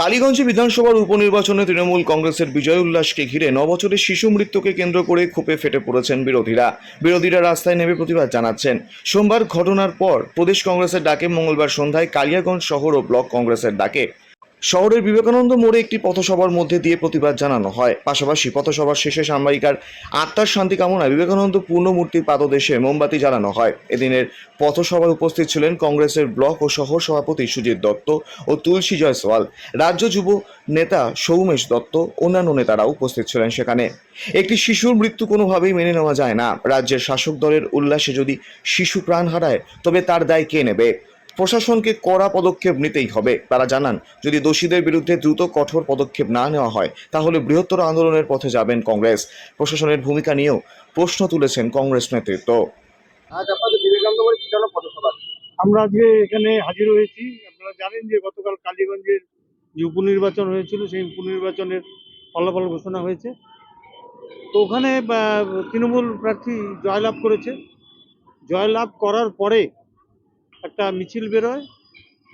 কালীগঞ্জে বিধানসভার উপনির্বাচনে তৃণমূল কংগ্রেসের বিজয় উল্লাসকে ঘিরে নবছরের শিশু মৃত্যুকে কেন্দ্র করে ক্ষোভে ফেটে পড়েছেন বিরোধীরা। বিরোধীরা রাস্তায় নেমে প্রতিবাদ জানাচ্ছেন। সোমবার ঘটনার পর প্রদেশ কংগ্রেসের ডাকে মঙ্গলবার সন্ধ্যায় কালিয়াগঞ্জ শহর ও ব্লক কংগ্রেসের ডাকে। শহরের বিবেকানন্দ মোড়ে একটি পথসভার মধ্যে দিয়ে প্রতিবাদ জানানো হয়। পাশাপাশি পথসভার শেষে সাংবাদিকার আত্মার শান্তি কামনায় বিবেকানন্দ পূর্ণমূর্তির পাদদেশে মোমবাতি জ্বালানো হয়। এদিনের পথসভায় উপস্থিত ছিলেন কংগ্রেসের ব্লক ও শহর সভাপতি সুজিত দত্ত ও তুলসী জয়সওয়াল রাজ্য যুব নেতা সৌমেশ দত্ত, অন্যান্য নেতারা উপস্থিত ছিলেন সেখানে। একটি শিশুর মৃত্যু কোনোভাবেই মেনে নেওয়া যায় না। রাজ্যের শাসক দলের উল্লাসে যদি শিশু প্রাণ হারায়, তবে তার দায় কে নেবে? প্রশাসনকে কড়া পদক্ষেপ নিতেই হবে। তারা জানান যদি দোষীদের বিরুদ্ধে দ্রুত কঠোর পদক্ষেপ না নেওয়া হয় তাহলে বৃহত্তর আন্দোলনের পথে যাবেন কংগ্রেস। প্রশাসনের ভূমিকা নিয়েও প্রশ্ন তুলেছেন কংগ্রেস নেতৃত্ব। আমরা আজকে এখানে হাজির হয়েছি। আপনারা জানেন যে গতকাল কালীগঞ্জের যে উপনির্বাচন হয়েছিল সেই উপনির্বাচনের ফলাফল ঘোষণা হয়েছে। তো ওখানে তৃণমূল প্রার্থী জয়লাভ করেছে। জয়লাভ করার পরে একটা মিছিল বেরোয়।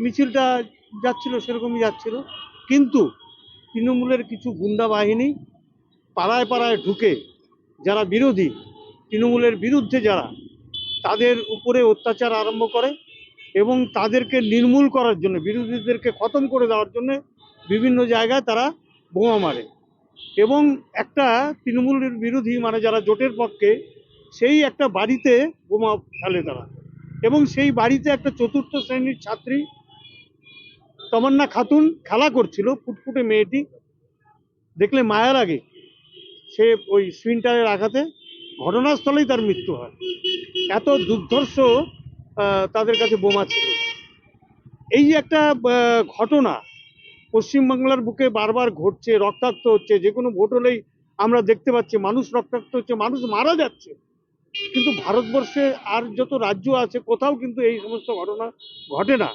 মিছিলটা যাচ্ছিল, সেরকমই যাচ্ছিল। কিন্তু তৃণমূলের কিছু গুন্ডা বাহিনী পাড়ায় পাড়ায় ঢুকে, যারা বিরোধী, তৃণমূলের বিরুদ্ধে যারা, তাদের উপরে অত্যাচার আরম্ভ করে এবং তাদেরকে নির্মূল করার জন্য, বিরোধীদেরকে খতম করে দেওয়ার জন্য বিভিন্ন জায়গায় তারা বোমা মারে। এবং একটা তৃণমূলের বিরোধী মানে যারা জোটের পক্ষে, সেই একটা বাড়িতে বোমা ফেলে তারা। এবং সেই বাড়িতে একটা চতুর্থ শ্রেণির ছাত্রী তমান্না খাতুন খেলা করছিল ফুটফুটে মেয়েটি। দেখলে মায়া লাগে, সে ওই সুইন্টারের আঘাতে। ঘটনাস্থলেই তার মৃত্যু হয়। এত দুর্ধর্ষ তাদের কাছে বোমা ছিল। এই যে একটা ঘটনা পশ্চিমবাংলার বুকে বারবার ঘটছে, রক্তাক্ত হচ্ছে, যে কোনো ভোট হলেই আমরা দেখতে পাচ্ছি, মানুষ রক্তাক্ত হচ্ছে, মানুষ মারা যাচ্ছে। কিন্তু ভারতবর্ষে আর যত রাজ্য আছে, কোথাও কিন্তু এই সমস্ত ঘটনা ঘটে না।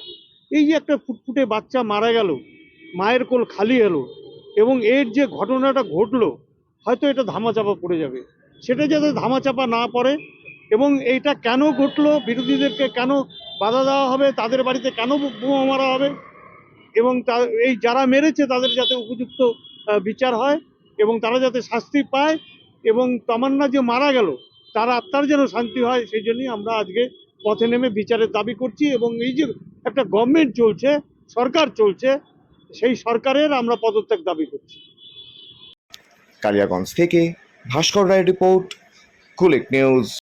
এই যে একটা ফুটফুটে বাচ্চা মারা গেল, মায়ের কোল খালি এলো, এবং এর যে ঘটনাটা ঘটলো, হয়তো এটা ধামাচাপা পড়ে যাবে। সেটা যাতে ধামাচাপা না পড়ে, এবং এইটা কেন ঘটলো, বিরোধীদেরকে কেন বাধা দেওয়া হবে, তাদের বাড়িতে কেন বোমা মারা হবে, এবং তা, এই যারা মেরেছে, তাদের যাতে উপযুক্ত বিচার হয়, এবং তারা যাতে শাস্তি পায়, এবং তামান্না যে মারা গেল তার আত্মার যেন শান্তি হয়, সেই জন্যই আমরা আজকে পথে নেমে বিচারের দাবি করছি এবং এই যে একটা গভর্নমেন্ট চলছে, সরকার চলছে, সেই সরকারের আমরা পদত্যাগ দাবি করছি। কালিয়াগঞ্জ থেকে ভাস্কর রায় রিপোর্ট, কুলিক নিউজ।